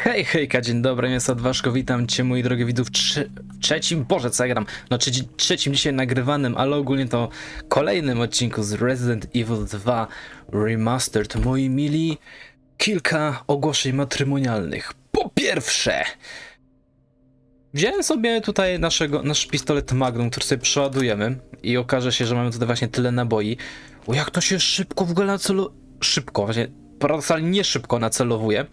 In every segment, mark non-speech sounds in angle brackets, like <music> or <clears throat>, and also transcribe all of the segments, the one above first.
Hej, hejka, dzień dobry, jest Odważko, witam cię moi drogie widzów w trze- trzecim, boże co ja gram, no trzeci, trzecim dzisiaj nagrywanym, ale ogólnie to kolejnym odcinku z Resident Evil 2 Remastered. Moi mili, kilka ogłoszeń matrymonialnych. Po pierwsze, wziąłem sobie tutaj naszego, nasz pistolet Magnum, który sobie przeładujemy i okaże się, że mamy tutaj właśnie tyle naboi. O jak to się szybko w ogóle nacelo... szybko, właśnie paradoksalnie nie szybko nacelowuje.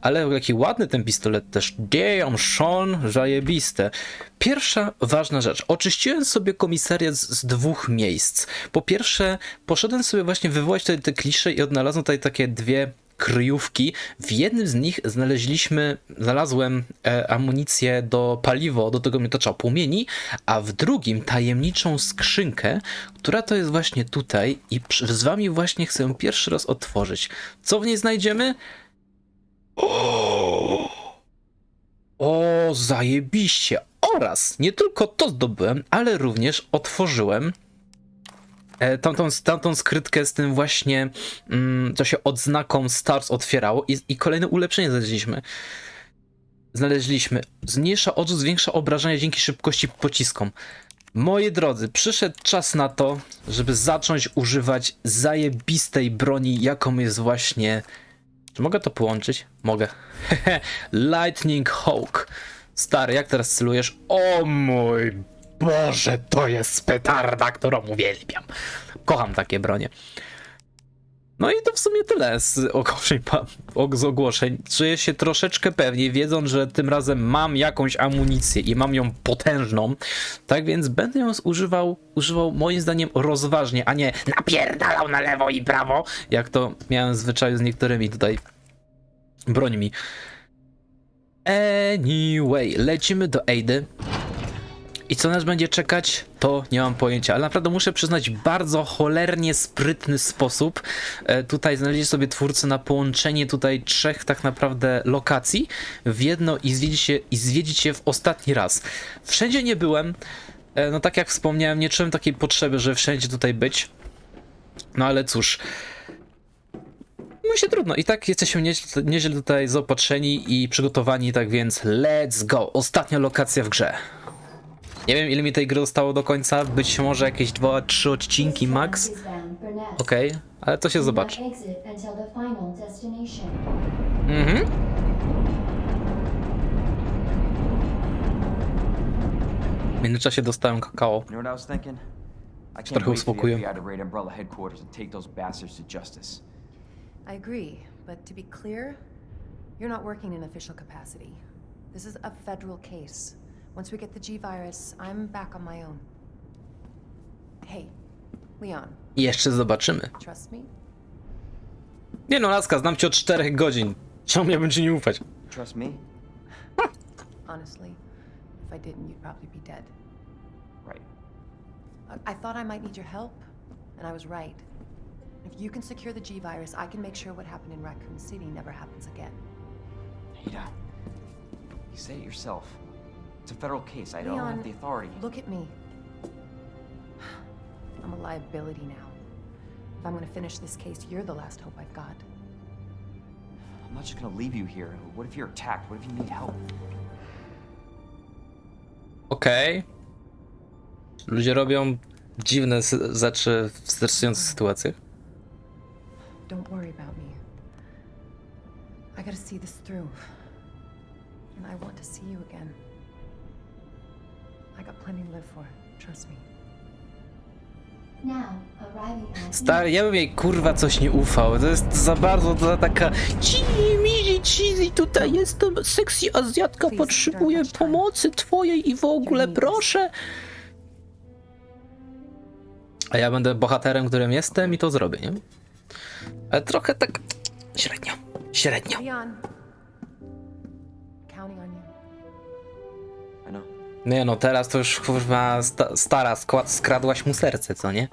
Ale jaki ładny ten pistolet też. Damn, Sean, zajebiste. Pierwsza ważna rzecz. Oczyściłem sobie komisariat z, z dwóch miejsc. Po pierwsze, poszedłem sobie właśnie wywołać tutaj te klisze i odnalazłem tutaj takie dwie kryjówki. W jednym z nich znaleźliśmy, znalazłem e, amunicję do paliwo, do tego miotacza płomieni, a w drugim tajemniczą skrzynkę, która to jest właśnie tutaj i przy- z wami właśnie chcę pierwszy raz otworzyć. Co w niej znajdziemy? O, o, zajebiście. Oraz nie tylko to zdobyłem, ale również otworzyłem tamtą, tamtą skrytkę z tym właśnie, mm, co się odznaką Stars otwierało i, i kolejne ulepszenie znaleźliśmy. Znaleźliśmy. Zmniejsza odrzut, zwiększa obrażenia dzięki szybkości pociskom. Moi drodzy, przyszedł czas na to, żeby zacząć używać zajebistej broni, jaką jest właśnie czy mogę to połączyć? Mogę. <laughs> Lightning Hawk. Stary, jak teraz celujesz? O mój Boże, to jest petarda, którą uwielbiam. Kocham takie bronie. No i to w sumie tyle z ogłoszeń, z ogłoszeń. Czuję się troszeczkę pewniej, wiedząc, że tym razem mam jakąś amunicję i mam ją potężną. Tak więc będę ją używał, używał moim zdaniem rozważnie, a nie napierdalał na lewo i prawo, jak to miałem zwyczaju z niektórymi tutaj brońmi. Anyway, lecimy do Aidy. I co nas będzie czekać, to nie mam pojęcia, ale naprawdę muszę przyznać, bardzo cholernie sprytny sposób. E, tutaj znaleźli sobie twórcy na połączenie tutaj trzech tak naprawdę lokacji w jedno i zwiedzić je, i zwiedzić je w ostatni raz. Wszędzie nie byłem, e, no tak jak wspomniałem, nie czułem takiej potrzeby, żeby wszędzie tutaj być. No ale cóż, no się trudno. I tak jesteśmy nieźle, nieźle tutaj zaopatrzeni i przygotowani, tak więc let's go. Ostatnia lokacja w grze. Nie wiem ile mi tej gry zostało do końca, być może jakieś 2-3 odcinki max. Okej, ale to się zobaczy. Mhm. W międzyczasie dostałem kakao. Trochę justice. I agree, but to be clear, you're not working in official capacity. This is a federal case. Once we get the G virus, I'm back on my own. Hey, Leon, I jeszcze zobaczymy. trust me? Nie no, Laska, znam cię od 4 godzin. Czemu miałbym ci nie ufać? Trust me? Honestly, if I didn't, you'd probably be dead. Right. I, I thought I might need your help, and I was right. If you can secure the G virus, I can make sure what happened in Raccoon City never happens again. Ada, you said it yourself. It's a federal case. I don't have the authority. Look at me. I'm a liability now. If I'm gonna finish this case, you're the last hope I've got. I'm not just gonna leave you here. What if you're attacked? What if you need help? Okej. Ludzie robią dziwne s- rzeczy w stresujących sytuacjach. Don't worry about me. I gotta see this through. And I want to see you again. Stary, ja bym jej kurwa coś nie ufał. To jest za bardzo to taka Chili, mili, chili, tutaj jestem, sexy Azjatka, potrzebuję pomocy twojej i w ogóle proszę. A ja będę bohaterem, którym jestem i to zrobię, nie? Ale trochę tak średnio, średnio. Nie no, teraz to już kurwa sta stara, skradłaś mu serce, co nie?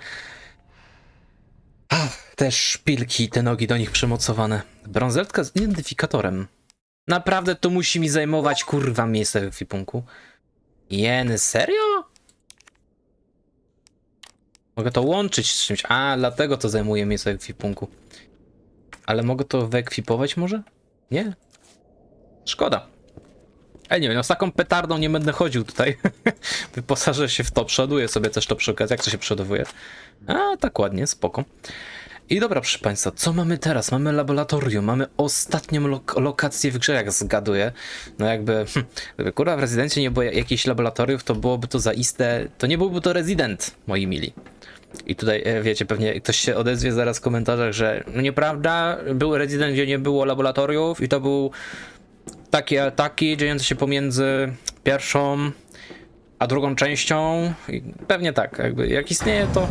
Ach, te szpilki, te nogi do nich przymocowane. Brązetka z identyfikatorem. Naprawdę to musi mi zajmować kurwa miejsce w ekwipunku. Jeny, serio? Mogę to łączyć z czymś. A, dlatego to zajmuje miejsce w ekwipunku. Ale mogę to wyekwipować może? Nie? Szkoda. Ej, nie wiem, no z taką petardą nie będę chodził tutaj. <laughs> Wyposażę się w to, przoduję sobie też to przy okazji. Jak to się przodowuje? A, tak ładnie, spoko. I dobra, proszę Państwa, co mamy teraz? Mamy laboratorium, mamy ostatnią lok lokację w grze, jak zgaduję. No jakby, hm, gdyby kurwa w rezydencie nie było jakichś laboratoriów, to byłoby to zaiste, to nie byłby to rezydent, moi mili. I tutaj, e, wiecie, pewnie ktoś się odezwie zaraz w komentarzach, że no nieprawda, był rezydent, gdzie nie było laboratoriów i to był takie ataki dziejące się pomiędzy pierwszą a drugą częścią. I pewnie tak, jakby jak istnieje to.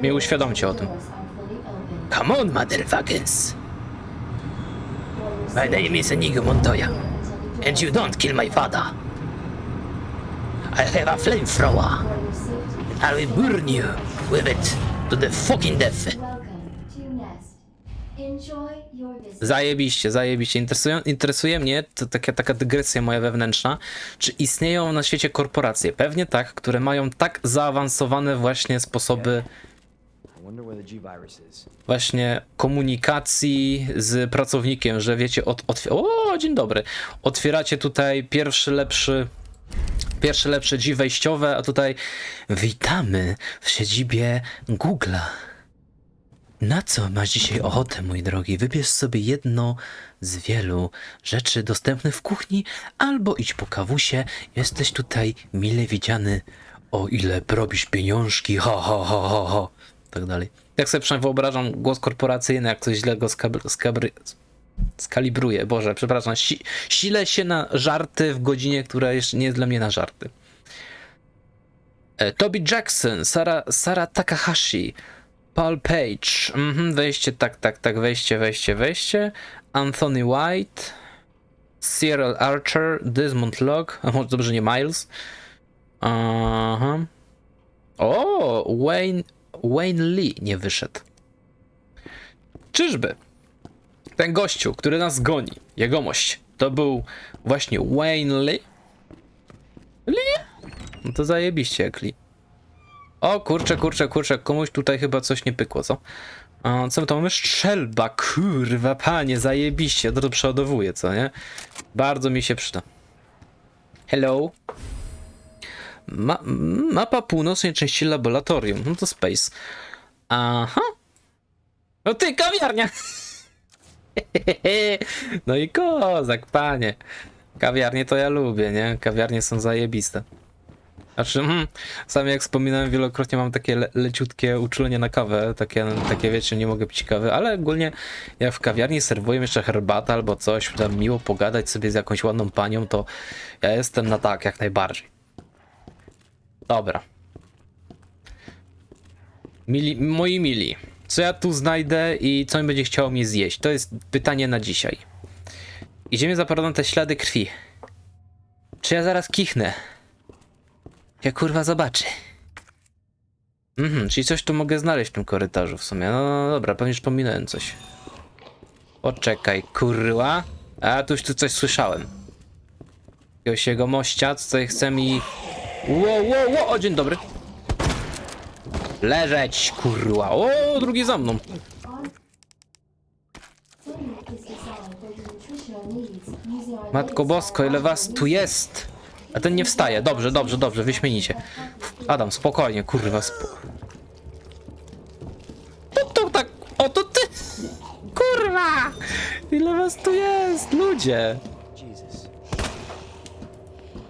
Clear uświadomcie o tym. Come on, motherfuckers! My name is Inigo Montoya, and you don't kill my father. I have a flamethrower. I will burn you with it to the fucking death. Zajebiście, zajebiście. Interesuje, interesuje mnie, to taka, taka dygresja moja wewnętrzna, czy istnieją na świecie korporacje, pewnie tak, które mają tak zaawansowane właśnie sposoby właśnie komunikacji z pracownikiem, że wiecie, od, otw- o, dzień dobry, otwieracie tutaj pierwszy lepszy pierwsze lepsze drzwi wejściowe, a tutaj witamy w siedzibie Google'a. Na co masz dzisiaj ochotę, mój drogi? Wybierz sobie jedno z wielu rzeczy dostępnych w kuchni, albo idź po kawusie. Jesteś tutaj mile widziany. O ile robisz pieniążki, ho, ho, ho, ho, ho. Tak dalej. Jak sobie przynajmniej wyobrażam głos korporacyjny, jak ktoś źle go skabry. Boże, przepraszam. Si, silę się na żarty w godzinie, która jeszcze nie jest dla mnie na żarty. E, Toby Jackson, Sara, Sara Takahashi, Paul Page, mhm, wejście, tak, tak, tak, wejście, wejście, wejście, Anthony White, Cyril Archer, Desmond Locke, a <laughs> może dobrze nie Miles, aha, o, Wayne, Wayne Lee nie wyszedł. Czyżby ten gościu, który nas goni, jegomość, to był właśnie Wayne Lee? Lee? No to zajebiście jak Lee. O kurczę, kurczę, kurczę, komuś tutaj chyba coś nie pykło, co? A, co my to mamy? Strzelba, kurwa, panie, zajebiście, to, to przeładowuje, co nie? Bardzo mi się przyda. Hello? Ma mapa północnej części laboratorium, no to space. Aha. No ty, kawiarnia! <laughs> No i kozak, panie. Kawiarnie to ja lubię, nie? Kawiarnie są zajebiste. Znaczy, hmm, sam jak wspominałem wielokrotnie mam takie le leciutkie uczulenie na kawę, takie, takie wiecie, nie mogę pić kawy, ale ogólnie jak w kawiarni serwuję jeszcze herbatę albo coś, tam miło pogadać sobie z jakąś ładną panią, to ja jestem na tak, jak najbardziej. Dobra. Mili, moi mili, co ja tu znajdę i co mi będzie chciało mnie zjeść? To jest pytanie na dzisiaj. Idziemy za te ślady krwi. Czy ja zaraz kichnę? Ja kurwa zobaczy. Mhm, czyli coś tu mogę znaleźć w tym korytarzu w sumie. No, no dobra, pewnie już pominąłem coś. Poczekaj, kurwa. A tu już tu coś słyszałem. Jakiegoś jego mościa, co tutaj chce mi... Wow, wow, wow, o dzień dobry. Leżeć, kurwa. O, drugi za mną. Matko Bosko, ile was tu jest? A ten nie wstaje. Dobrze, dobrze, dobrze, wyśmienicie. Adam, spokojnie, kurwa. Spo... To, to tak, o to ty! Kurwa! Ile was tu jest, ludzie?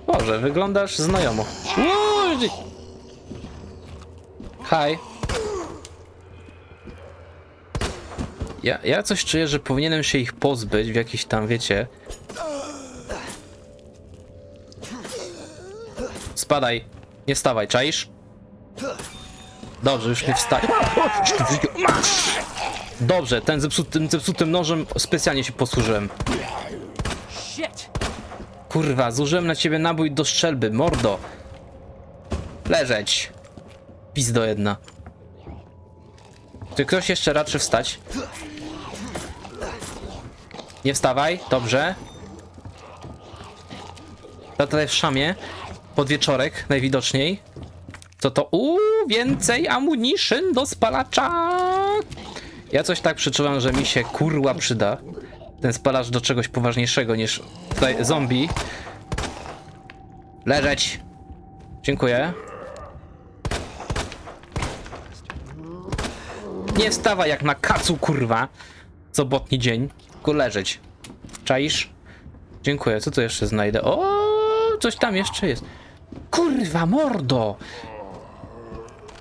Boże, wyglądasz znajomo. Łodzie! Hi. Ja, ja coś czuję, że powinienem się ich pozbyć w jakiś tam, wiecie... Spadaj. Nie stawaj, czaisz? Dobrze, już nie wstaje. Masz! Dobrze, ten zepsutym, zepsutym nożem specjalnie się posłużyłem. Kurwa, zużyłem na ciebie nabój do strzelby, mordo. Leżeć. Pizdo jedna. Czy ktoś jeszcze raczy wstać? Nie wstawaj, dobrze. To tutaj w szamie. Podwieczorek najwidoczniej. Co to? Uuu, więcej ammunition do spalacza. Ja coś tak przeczuwam, że mi się kurła przyda. ten spalacz do czegoś poważniejszego niż tutaj zombie. Leżeć. Dziękuję. Nie wstawaj jak na kacu, kurwa. Sobotni dzień. Tylko leżeć. Czaisz? Dziękuję. Co tu jeszcze znajdę? O, coś tam jeszcze jest. Kurwa, mordo!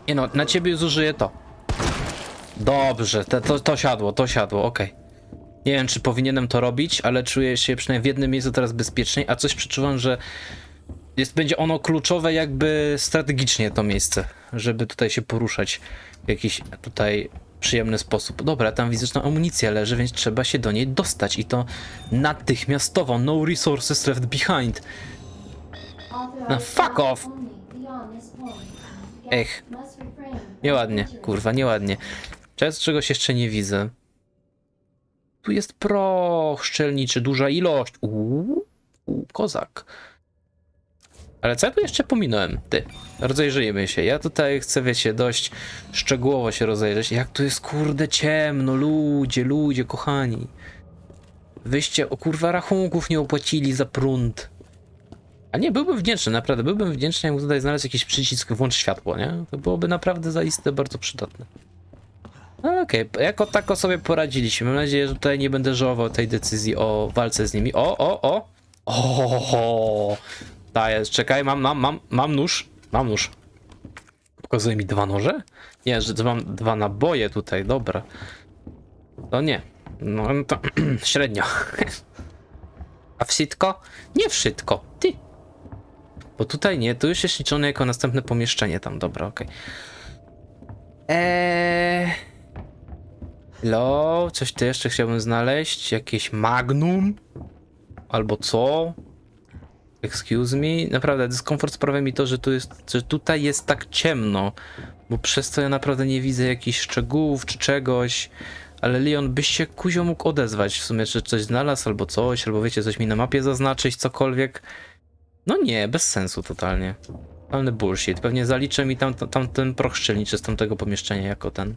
Nie no, na ciebie zużyję to. Dobrze, to, to, to siadło, to siadło, okej. Nie wiem, czy powinienem to robić, ale czuję się przynajmniej w jednym miejscu teraz bezpieczniej, a coś przeczuwam, że jest, będzie ono kluczowe jakby strategicznie to miejsce, żeby tutaj się poruszać w jakiś tutaj przyjemny sposób. Dobra, tam tam amunicja leży, więc trzeba się do niej dostać i to natychmiastowo. No resources left behind. No fuck off. Ech. Nieładnie, kurwa, nieładnie. Czas czegoś jeszcze nie widzę. Tu jest proch szczelniczy, duża ilość. Uuu, uu, kozak. Ale co ja tu jeszcze pominąłem? Ty, rozejrzyjmy się. Ja tutaj chcę, wiecie, dość szczegółowo się rozejrzeć. Jak tu jest, kurde, ciemno, ludzie, ludzie, kochani. Wyście, o kurwa, rachunków nie opłacili za prąd. A nie, byłbym wdzięczny, naprawdę, byłbym wdzięczny, jakbym tutaj znalazł jakiś przycisk włącz światło, nie? To byłoby naprawdę zaiste bardzo przydatne. No okej, jako tako sobie poradziliśmy. Mam nadzieję, że tutaj nie będę żałował tej decyzji o walce z nimi. O, o, o! O, ta jest, czekaj, mam, mam, mam, mam nóż, mam nóż. Pokazuje mi dwa noże? Nie, że mam dwa naboje tutaj, dobra. To nie. No to <clears throat> średnio. <laughs> A wszystko? Nie wszystko, ty. Bo tutaj nie, to już jest liczone jako następne pomieszczenie tam, dobra, okej. Eee... Lo, coś tu jeszcze chciałbym znaleźć, jakieś magnum? Albo co? Excuse me? Naprawdę, dyskomfort sprawia mi to, że, tu jest, że tutaj jest tak ciemno, bo przez to ja naprawdę nie widzę jakichś szczegółów czy czegoś. Ale Leon, byś się kuzio mógł odezwać w sumie, czy coś znalazł albo coś, albo wiecie, coś mi na mapie zaznaczyć, cokolwiek. No nie, bez sensu totalnie. Totalny bullshit. Pewnie zaliczę mi tam, tam ten proch szczelniczy z tamtego pomieszczenia jako ten,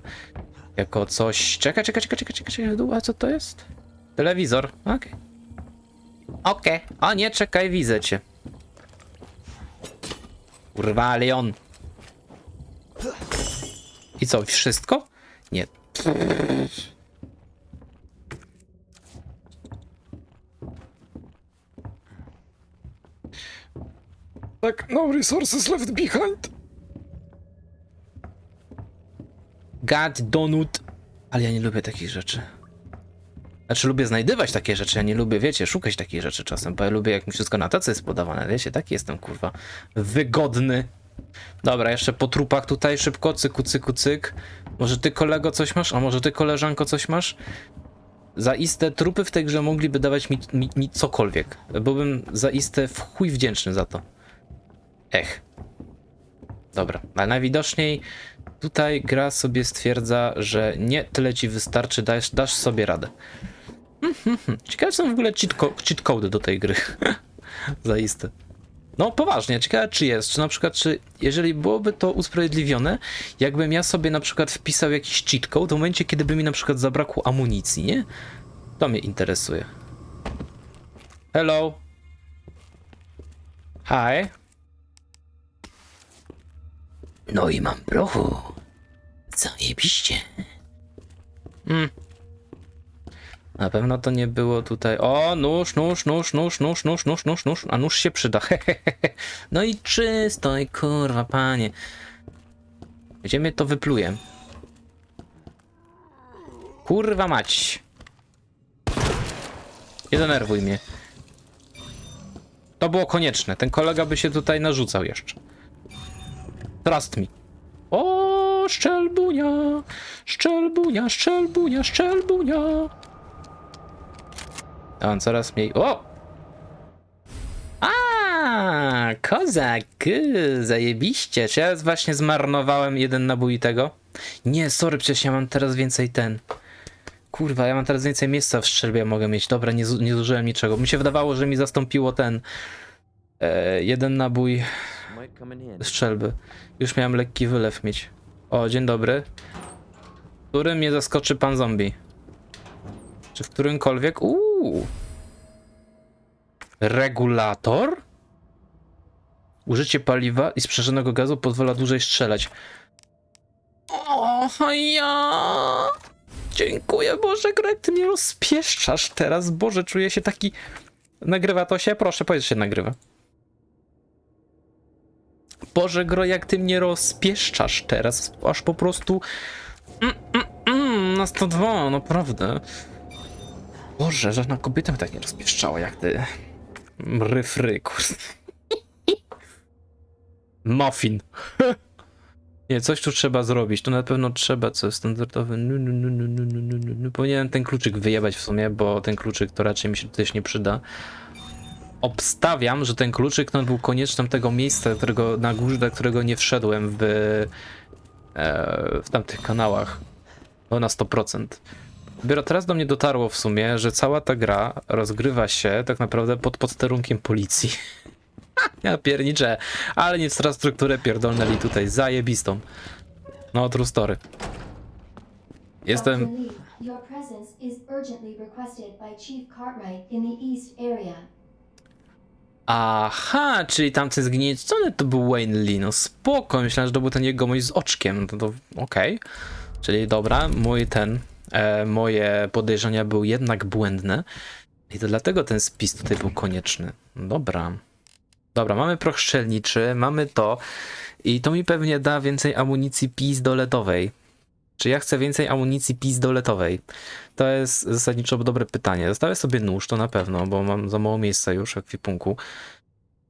jako coś... Czekaj, czekaj, czekaj, czekaj, czekaj, czekaj, a co to jest? Telewizor, okej. Okej, o nie, czekaj, widzę cię. Kurwa, Leon. I co, wszystko? Nie. Tak, no resources left behind. God donut. Ale ja nie lubię takich rzeczy. Znaczy lubię znajdywać takie rzeczy, ja nie lubię, wiecie, szukać takich rzeczy czasem, bo ja lubię jak mi wszystko na tacy jest podawane, wiecie, taki jestem, kurwa, wygodny. Dobra, jeszcze po trupach tutaj szybko, cyku, cyku, cyk. Może ty kolego coś masz, a może ty koleżanko coś masz? Zaiste trupy w tej grze mogliby dawać mi, mi, mi cokolwiek. Byłbym zaiste w chuj wdzięczny za to. Ech. Dobra, ale najwidoczniej tutaj gra sobie stwierdza, że nie tyle ci wystarczy, dasz, dasz sobie radę. Mhm. <laughs> Ciekawe są w ogóle cheat, co cheat code do tej gry. <laughs> Zaiste. No poważnie, ciekawe czy jest, czy na przykład, czy jeżeli byłoby to usprawiedliwione, jakbym ja sobie na przykład wpisał jakiś cheat code w momencie, kiedy by mi na przykład zabrakło amunicji, nie? To mnie interesuje. Hello. Hi. No i mam prochu. Zajebiście. Mm. Na pewno to nie było tutaj. O, nóż, nóż, nóż, nóż, nóż, nóż, nóż, nóż, nóż. A nóż się przyda. <laughs> No i czysto, i kurwa, panie. Gdzie mnie to wypluje? Kurwa mać. Nie denerwuj mnie. To było konieczne. Ten kolega by się tutaj narzucał jeszcze. Trust me. O, szczelbunia, szczelbunia, szczelbunia, szczelbunia. On coraz mniej. O! A, kozak, y, zajebiście. Czy ja właśnie zmarnowałem jeden nabój tego? Nie, sorry, przecież ja mam teraz więcej ten. Kurwa, ja mam teraz więcej miejsca w strzelbie mogę mieć. Dobra, nie, nie zużyłem niczego. Mi się wydawało, że mi zastąpiło ten e, jeden nabój Strzelby. Już miałem lekki wylew mieć. O, dzień dobry. W którym mnie zaskoczy pan zombie? Czy w którymkolwiek? Uuu. Regulator? Użycie paliwa i sprzężonego gazu pozwala dłużej strzelać. O, ja! Dziękuję, Boże, Greg, ty mnie rozpieszczasz teraz. Boże, czuję się taki... Nagrywa to się? Proszę, powiedz, że się nagrywa. Boże, gro, jak ty mnie rozpieszczasz teraz, aż po prostu... Mm, mm, mm, na 102, naprawdę. Boże, żadna kobieta mnie tak nie rozpieszczała jak ty. Mryfry, kurde. Muffin. <laughs> nie, coś tu trzeba zrobić. To na pewno trzeba, co jest standardowe. Nu, nu, nu, nu, nu, nu, nu. Powinienem ten kluczyk wyjebać w sumie, bo ten kluczyk to raczej mi się też nie przyda. Obstawiam, że ten kluczyk no, był koniecznym tego miejsca, którego, na górze, do którego nie wszedłem w, e, w tamtych kanałach. No na 100%. Dopiero teraz do mnie dotarło w sumie, że cała ta gra rozgrywa się tak naprawdę pod posterunkiem policji. <laughs> ja pierniczę, ale infrastrukturę pierdolnęli tutaj zajebistą. No, true story. Jestem... Your presence is urgently requested by Chief Cartwright in the East area. Aha, czyli tamten zgniecony to był Wayne Lee, no spoko, myślałem, że to był ten jegomość z oczkiem, no to okej. Czyli dobra, mój ten, e, moje podejrzenia były jednak błędne i to dlatego ten spis tutaj był konieczny. Dobra. Dobra, mamy proch strzelniczy, mamy to i to mi pewnie da więcej amunicji pizdoletowej. Czy ja chcę więcej amunicji pizdoletowej? To jest zasadniczo dobre pytanie. Zostawię sobie nóż, to na pewno, bo mam za mało miejsca już w ekwipunku.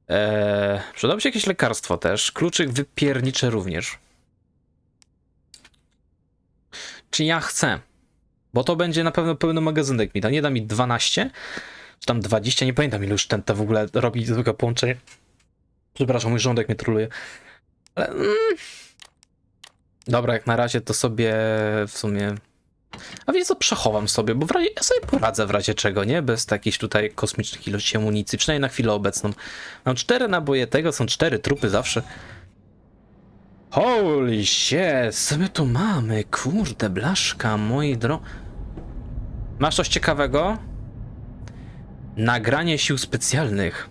Eee, się jakieś lekarstwo też. Kluczyk wypierniczy również. Czy ja chcę? Bo to będzie na pewno pełny magazynek mi da. Nie da mi 12, czy tam 20, nie pamiętam ile już ten to w ogóle robi tylko połączenie. Przepraszam, mój żołądek mnie troluje. Ale... Mm, dobra, jak na razie to sobie w sumie a więc co, przechowam sobie, bo w razie, ja sobie poradzę w razie czego, nie? Bez jakichś tutaj kosmicznych ilości amunicji, przynajmniej na chwilę obecną. Mam cztery naboje tego, są cztery trupy zawsze. Holy shit, co my tu mamy? Kurde, blaszka, moi dro... Masz coś ciekawego? Nagranie sił specjalnych.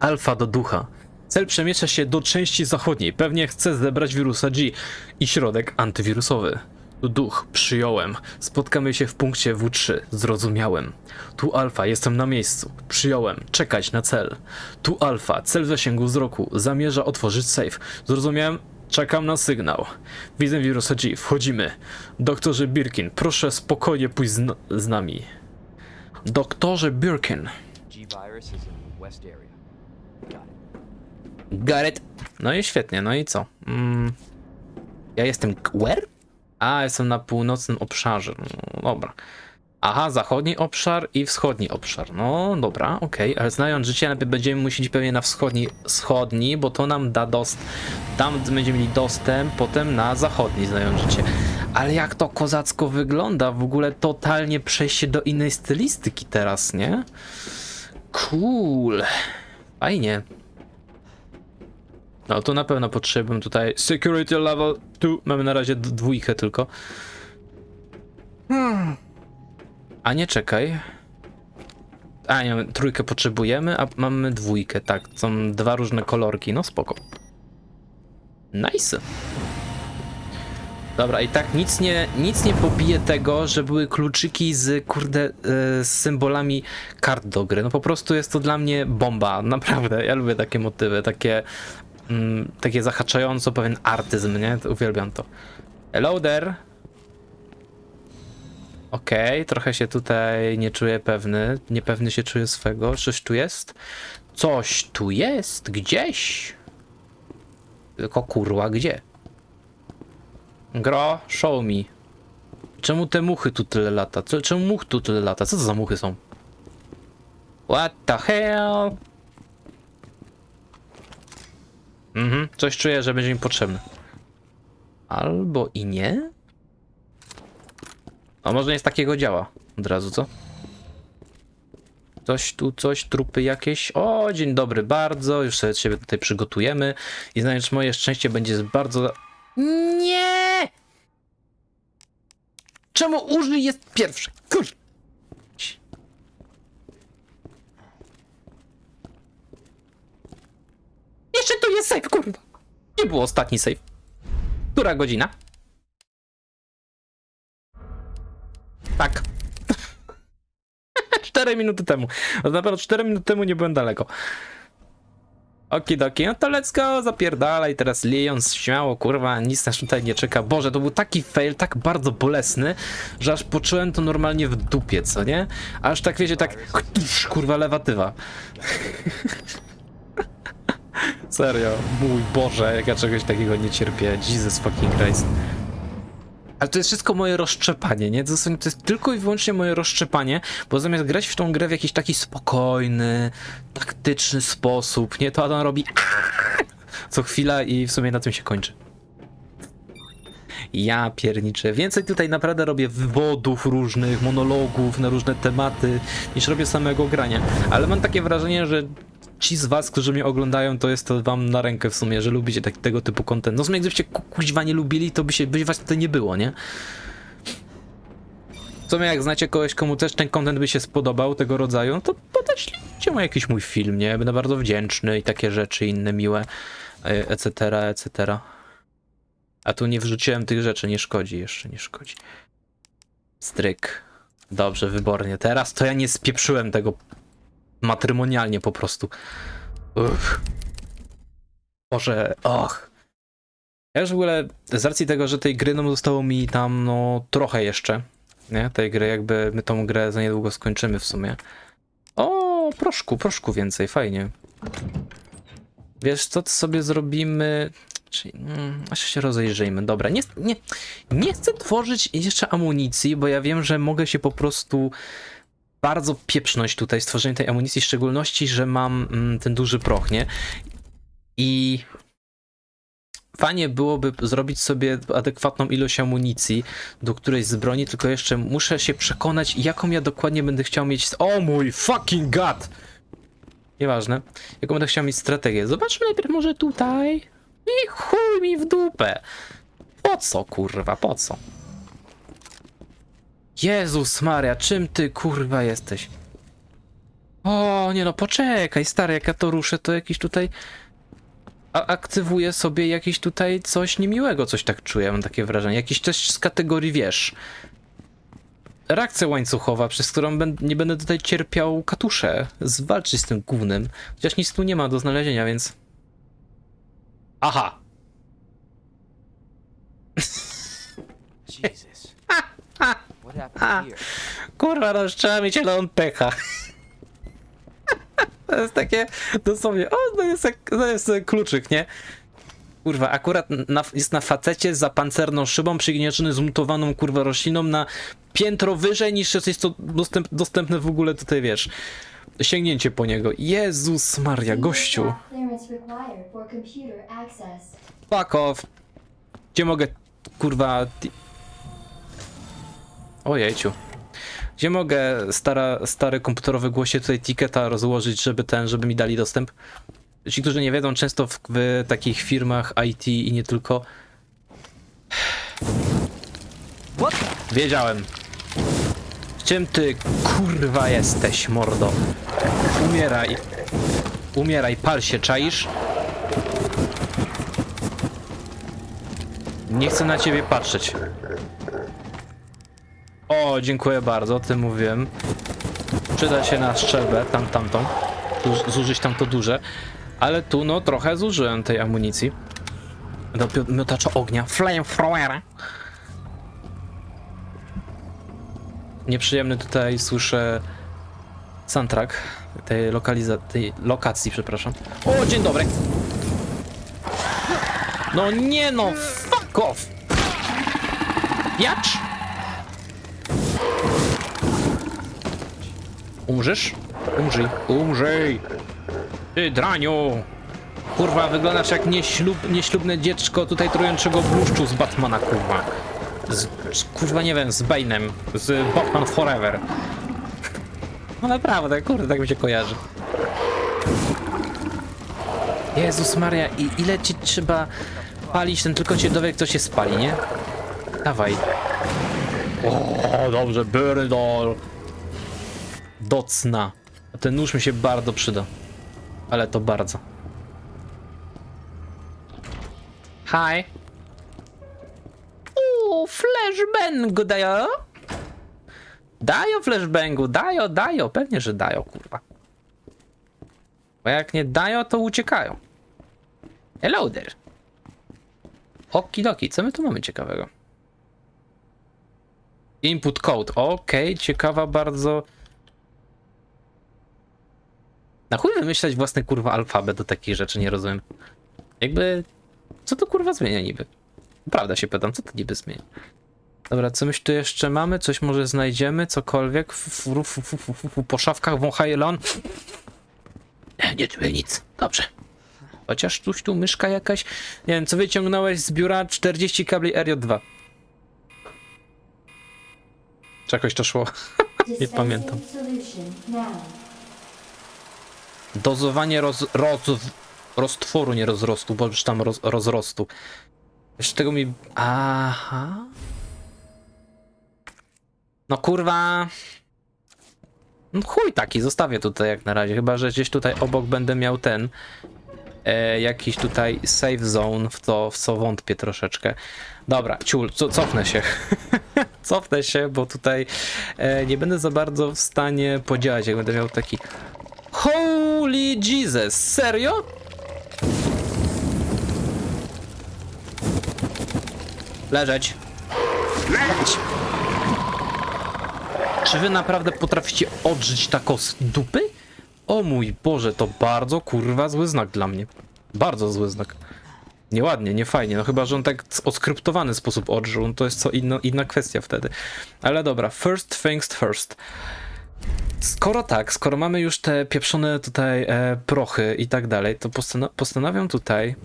Alfa do ducha. Cel przemieszcza się do części zachodniej. Pewnie chce zebrać wirusa G i środek antywirusowy. Duch, przyjąłem. Spotkamy się w punkcie W3, zrozumiałem. Tu alfa, jestem na miejscu. Przyjąłem, czekać na cel. Tu alfa, cel w zasięgu wzroku, zamierza otworzyć safe. Zrozumiałem, czekam na sygnał. Widzę wirusa G, wchodzimy. Doktorze Birkin, proszę spokojnie pójść z, z nami. Doktorze Birkin. G-Virus is it. Gareth. No i świetnie, no i co? Mm, ja jestem where? A, jestem na północnym obszarze. No, dobra. Aha, zachodni obszar i wschodni obszar. No dobra, okej, ale znając życie, najpierw będziemy musieli pewnie na wschodni, wschodni, bo to nam da dost. Tam będziemy mieli dostęp, potem na zachodni, znając życie. Ale jak to kozacko wygląda, w ogóle totalnie przejście do innej stylistyki teraz, nie? Cool. Fajnie. No to na pewno potrzebujemy tutaj security level 2. Mamy na razie dwójkę tylko. Hmm. A nie czekaj. A nie, trójkę potrzebujemy, a mamy dwójkę, tak. Są dwa różne kolorki, no spoko. Nice. Dobra, i tak nic nie, nic nie pobije tego, że były kluczyki z, kurde, e, z symbolami kart do gry. No po prostu jest to dla mnie bomba, naprawdę. Ja lubię takie motywy, takie, mm, takie zahaczające o pewien artyzm, nie? Uwielbiam to. There. Okej, trochę się tutaj nie czuję pewny. Niepewny się czuję swego. Coś tu jest? Coś tu jest, gdzieś. Tylko kurwa, gdzie? Gro, show me. Czemu te muchy tu tyle lata? Czemu much tu tyle lata? Co to za muchy są? What the hell? Mhm, coś czuję, że będzie mi potrzebne. Albo i nie? A może nie z takiego działa od razu, co? Coś tu, coś, trupy jakieś. O, dzień dobry bardzo. Już sobie siebie tutaj przygotujemy. I znając moje szczęście będzie bardzo... Nie! Czemu użyj jest pierwszy? Kur... Jeszcze tu jest save, kurwa! Nie było ostatni save. Która godzina? Tak. <laughs> 4 minuty temu. Na pewno 4 minuty temu nie byłem daleko. Okidoki, no to let's go, zapierdalaj teraz Leon, śmiało, kurwa, nic nas tutaj nie czeka. Boże, to był taki fail, tak bardzo bolesny, że aż poczułem to normalnie w dupie, co nie? Aż tak, wiecie, tak, kurwa, lewatywa. <laughs> Serio, mój Boże, jak ja czegoś takiego nie cierpię, Jesus fucking Christ. Ale to jest wszystko moje rozszczepanie, nie? To, jest tylko i wyłącznie moje rozszczepanie, bo zamiast grać w tą grę w jakiś taki spokojny, taktyczny sposób, nie? To Adam robi co chwila i w sumie na tym się kończy. Ja pierniczę. Więcej tutaj naprawdę robię wywodów różnych, monologów na różne tematy, niż robię samego grania. Ale mam takie wrażenie, że ci z was, którzy mnie oglądają, to jest to wam na rękę w sumie, że lubicie tak, tego typu content. No w sumie gdybyście ku- kuźwa nie lubili, to by się by was tutaj nie było, nie? W sumie jak znacie kogoś, komu też ten content by się spodobał, tego rodzaju, no to podeślijcie mu jakiś mój film, nie? Będę bardzo wdzięczny i takie rzeczy inne miłe, etc., etc. A tu nie wrzuciłem tych rzeczy, nie szkodzi jeszcze, nie szkodzi. Stryk. Dobrze, wybornie. Teraz to ja nie spieprzyłem tego matrymonialnie po prostu. Uff. Boże, och. Ja już w ogóle z racji tego, że tej gry no, zostało mi tam no trochę jeszcze, nie? Tej gry jakby my tą grę za niedługo skończymy w sumie. O, proszku, proszku więcej, fajnie. Wiesz co, sobie zrobimy... Czyli, mm, się rozejrzyjmy. Dobra, nie, nie, nie chcę tworzyć jeszcze amunicji, bo ja wiem, że mogę się po prostu bardzo pieprznąć tutaj stworzenie tej amunicji, w szczególności, że mam mm, ten duży proch, nie? I fajnie byłoby zrobić sobie adekwatną ilość amunicji do którejś z broni, tylko jeszcze muszę się przekonać, jaką ja dokładnie będę chciał mieć. O mój fucking god! Nieważne. Jaką będę chciał mieć strategię. Zobaczmy najpierw może tutaj. I chuj mi w dupę. Po co, kurwa, po co? Jezus Maria, czym ty kurwa jesteś? O, nie no, poczekaj, stary, jak ja to ruszę, to jakiś tutaj... A aktywuję sobie jakiś tutaj coś niemiłego, coś tak czuję, mam takie wrażenie. Jakiś też z kategorii, wiesz... Reakcja łańcuchowa, przez którą nie będę tutaj cierpiał katusze. Zwalczyć z tym głównym. Chociaż nic tu nie ma do znalezienia, więc... Aha! <laughs> Jesus. What happened here? Kurwa, no trzeba mieć elon pecha. <laughs> To jest takie dosłownie, o, to jest, jak, to jest kluczyk, nie? Kurwa, akurat na, jest na facecie za pancerną szybą przygnieczony zmutowaną kurwa rośliną na piętro wyżej niż jest to dostęp, dostępne w ogóle tutaj, wiesz, sięgnięcie po niego. Jezus Maria, gościu. Fuck off. Gdzie mogę, kurwa... Ojejciu. Gdzie mogę stara, stary komputerowy głosie tutaj tiketa rozłożyć, żeby ten, żeby mi dali dostęp? Ci, którzy nie wiedzą, często w, w takich firmach IT i nie tylko... What? Wiedziałem. Czym ty, kurwa, jesteś, mordo? Umieraj. Umieraj, pal się, czaisz? Nie chcę na ciebie patrzeć. O, dziękuję bardzo, o tym mówiłem. Przyda się na strzelbę, tam, tamtą. Zużyć tam to duże. Ale tu, no, trochę zużyłem tej amunicji. Do miotacza ognia. Flamethrowera. Nieprzyjemny tutaj słyszę soundtrack tej tej lokacji, przepraszam. O, dzień dobry. No nie no, fuck off. Jacz. Umrzesz? Umrzyj, umrzyj. Ty draniu. Kurwa, wyglądasz jak nieślub, nieślubne dziecko tutaj trującego bluszczu z Batmana, kurwa. Z, z, kurwa, nie wiem, z Bane'em, z Batman Forever. No naprawdę, kurde, tak mi się kojarzy. Jezus Maria, i ile ci trzeba palić, ten tylko cię dowie, kto się spali, nie? Dawaj. O, dobrze, Byrdol. Docna. Ten nóż mi się bardzo przyda. Ale to bardzo. Hi. Uuu, flashbangu dają? Dają flashbangu, dają, dają. Pewnie, że dają, kurwa. Bo jak nie dają, to uciekają. Hello there. Okidoki, co my tu mamy ciekawego? Input code, okej, ciekawa bardzo. Na chuj wymyślać własny kurwa alfabet do takich rzeczy, nie rozumiem. Jakby, co to kurwa zmienia niby? Prawda się pytam, co to niby zmienia? Dobra, co my tu jeszcze mamy? Coś może znajdziemy? Cokolwiek? F- Po szafkach wącha Elon? Nie, nie czuję nic. Dobrze. Chociaż tuś tu myszka jakaś. Nie wiem, co wyciągnąłeś z biura 40 kabli RJ2. Czy jakoś to szło? <laughs> Dispensing pamiętam. Dozowanie roz, roz, roztworu, nie rozrostu, bo już tam roz, rozrostu. Jeszcze tego mi... Aha. No kurwa... No chuj taki, zostawię tutaj jak na razie. Chyba, że gdzieś tutaj obok będę miał ten... E, jakiś tutaj safe zone, w to, w co wątpię troszeczkę. Dobra, ciul, co, cofnę się. <laughs> cofnę się, bo tutaj e, nie będę za bardzo w stanie podziałać, jak będę miał taki Holy Jesus, serio? Leżeć. Leżeć. Czy wy naprawdę potraficie odżyć tako z dupy? O mój Boże, to bardzo kurwa zły znak dla mnie. Bardzo zły znak. Nieładnie, nie fajnie, no chyba, że on tak w oskryptowany sposób odżył, no to jest co inno, inna kwestia wtedy. Ale dobra, first things first. Skoro tak, skoro mamy już te pieprzone tutaj e, prochy i tak dalej, to postana postanawiam tutaj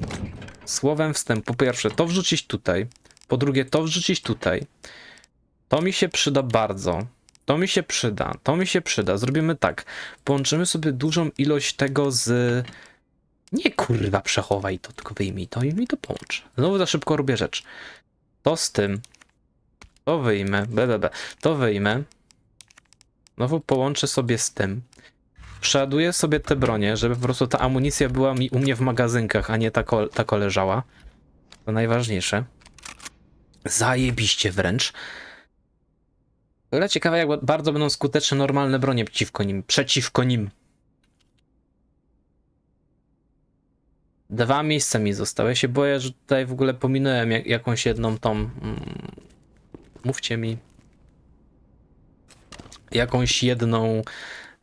słowem wstępu, po pierwsze to wrzucić tutaj, po drugie to wrzucić tutaj. To mi się przyda bardzo. To mi się przyda, to mi się przyda. Zrobimy tak. Połączymy sobie dużą ilość tego z. Nie kurwa, przechowaj to, tylko wyjmij to i mi to połącz. Znowu za szybko robię rzecz. To z tym. To wyjmę. BBB. To wyjmę. Znowu połączę sobie z tym. Przeładuję sobie te bronie, żeby po prostu ta amunicja była mi u mnie w magazynkach, a nie tako, tako leżała. To najważniejsze. Zajebiście wręcz. Ale ciekawe, jak bardzo będą skuteczne normalne bronie przeciwko nim. Przeciwko nim. Dwa miejsca mi zostały. Ja się boję, że tutaj w ogóle pominąłem jak, jakąś jedną tą. Mm, mówcie mi jakąś jedną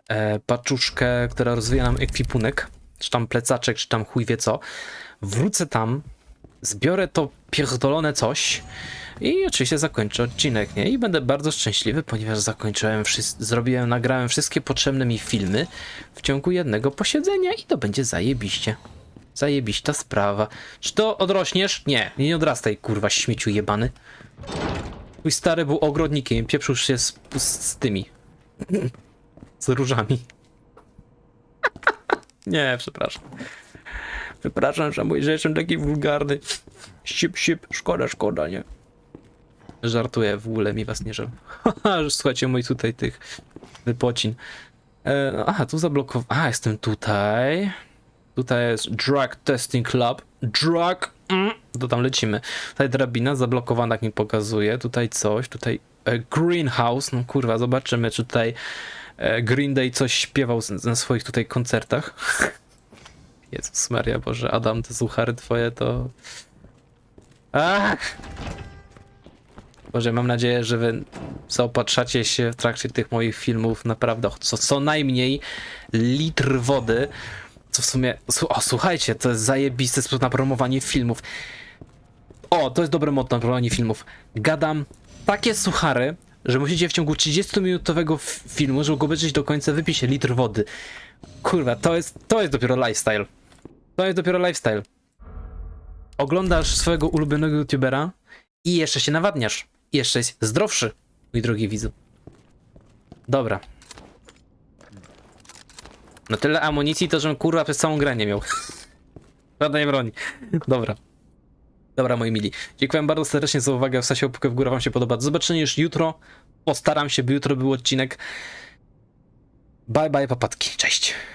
e, paczuszkę, która rozwija nam ekwipunek, czy tam plecaczek, czy tam chuj wie co. Wrócę tam, zbiorę to pierdolone coś i oczywiście zakończę odcinek, nie? I będę bardzo szczęśliwy, ponieważ zakończyłem, zrobiłem, nagrałem wszystkie potrzebne mi filmy w ciągu jednego posiedzenia i to będzie zajebiście. Zajebiście sprawa. Czy to odrośniesz? Nie, nie odrastaj, kurwa, śmieciu jebany. Mój stary był ogrodnikiem, pieprzył się z, z, z tymi. Z różami. Nie, przepraszam. Przepraszam, że mój, jestem taki wulgarny. Sip, sip, szkoda, szkoda, nie? Żartuję, w ogóle mi was nie żal. <laughs> Słuchajcie, mój tutaj tych wypocin. E, no, aha, tu zablokowałem. A, jestem tutaj. Tutaj jest Drug Testing Club. Drug. Mm, to tam lecimy. Tutaj drabina zablokowana, jak mi pokazuje. Tutaj coś. Tutaj e, Greenhouse. No kurwa, zobaczymy, czy tutaj e, Green Day coś śpiewał na swoich tutaj koncertach. <laughs> Jezus Maria, Boże, Adam, te suchary twoje to... Ach! Boże, mam nadzieję, że wy zaopatrzacie się w trakcie tych moich filmów naprawdę co, co najmniej litr wody. Co w sumie. su- O, słuchajcie, to jest zajebisty sposób na promowanie filmów. O, to jest dobre motto na promowanie filmów. Gadam takie suchary, że musicie w ciągu 30-minutowego f- filmu, żeby go obejrzeć do końca, wypić litr wody. Kurwa, to jest, to jest dopiero lifestyle. To jest dopiero lifestyle. Oglądasz swojego ulubionego youtubera i jeszcze się nawadniasz. I jeszcze jest zdrowszy, mój drogi widzu. Dobra. No tyle amunicji to, żebym kurwa przez całą grę nie miał. <laughs> Żadnej broni. Dobra. Dobra, moi mili. Dziękuję bardzo serdecznie za uwagę. Wstawcie łapkę w górę, wam się podoba. Do zobaczenia już jutro. Postaram się, by jutro był odcinek. Bye bye, papatki. Cześć.